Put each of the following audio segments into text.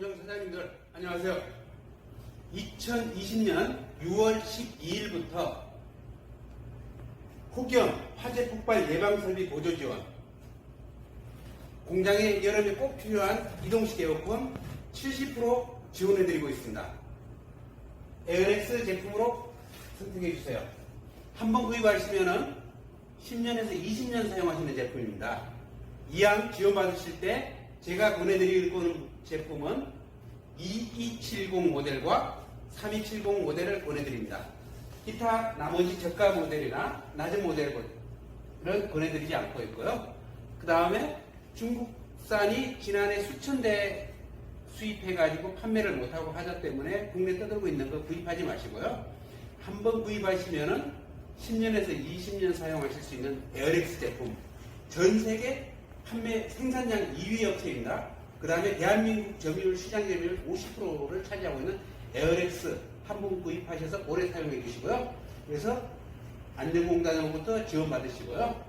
정비공장 사장님들 안녕하세요. 2020년 6월 12일부터 폭염 화재 폭발 예방 설비 보조 지원 공장에 여름에 꼭 필요한 이동식 에어컨 70% 지원해 드리고 있습니다. 에어렉스 제품으로 선택해 주세요. 한 번 구입하시면은 10년에서 20년 사용하시는 제품입니다. 이왕 지원받으실 때 제가 보내드릴 제품은 2270 모델과 3270 모델을 보내드립니다. 기타 나머지 저가 모델이나 낮은 모델을 보내드리지 않고 있고요. 그 다음에 중국산이 지난해 수천 대 수입해가지고 판매를 못하고 하자 때문에 국내 떠들고 있는 거 구입하지 마시고요. 한번 구입하시면은 10년에서 20년 사용하실 수 있는 에어렉스 제품 전 세계 판매 생산량 2위 업체입니다. 그 다음에 대한민국 점유율 시장 점유율 50%를 차지하고 있는 에어렉스 한번 구입하셔서 오래 사용해 주시고요. 그래서 안전공단으로부터 지원받으시고요.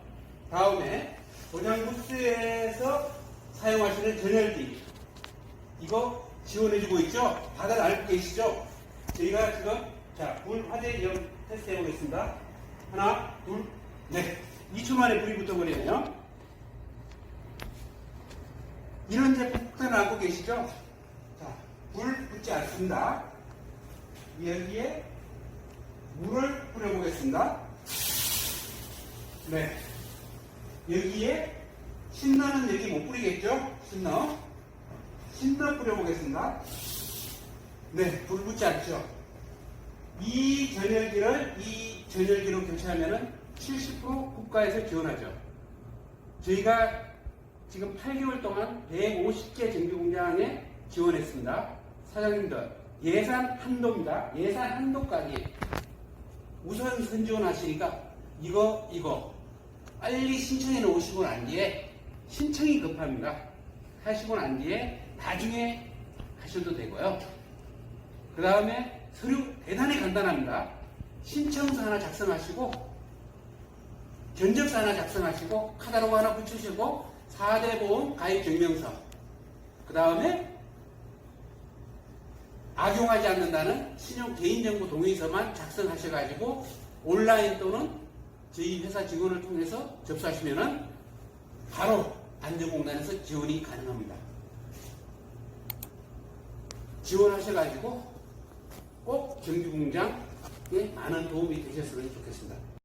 다음에 도장부스에서 사용하시는 전열기 이거 지원해주고 있죠? 다들 알고 계시죠? 저희가 지금 자, 불 화재 연 테스트 해보겠습니다. 하나, 둘, 넷. 2초 만에 불이 붙어버리네요. 이런 제품 폭탄을 안고 계시죠? 자, 불 붙지 않습니다. 여기에 물을 뿌려보겠습니다. 네. 여기에 신너는 여기 못 뿌리겠죠? 신너. 신너 뿌려보겠습니다. 네, 불 붙지 않죠? 이 전열기를 이 전열기로 교체하면 은 70% 국가에서 지원하죠. 저희가 지금 8개월 동안 150개 정비 공장에 지원했습니다. 사장님들 예산 한도입니다. 예산 한도까지 우선 선지원하시니까 이거 이거 빨리 신청해 놓으시고 난 뒤에 신청이 급합니다. 하시고 난 뒤에 나중에 하셔도 되고요. 그 다음에 서류 대단히 간단합니다. 신청서 하나 작성하시고 견적서 하나 작성하시고 카다로그 하나 붙이시고 4대 보험 가입 증명서 그 다음에 악용하지 않는다는 신용 개인정보 동의서만 작성하셔가지고 온라인 또는 저희 회사 직원을 통해서 접수하시면은 바로 안전공단에서 지원이 가능합니다. 지원하셔가지고 꼭 정규공장에 많은 도움이 되셨으면 좋겠습니다.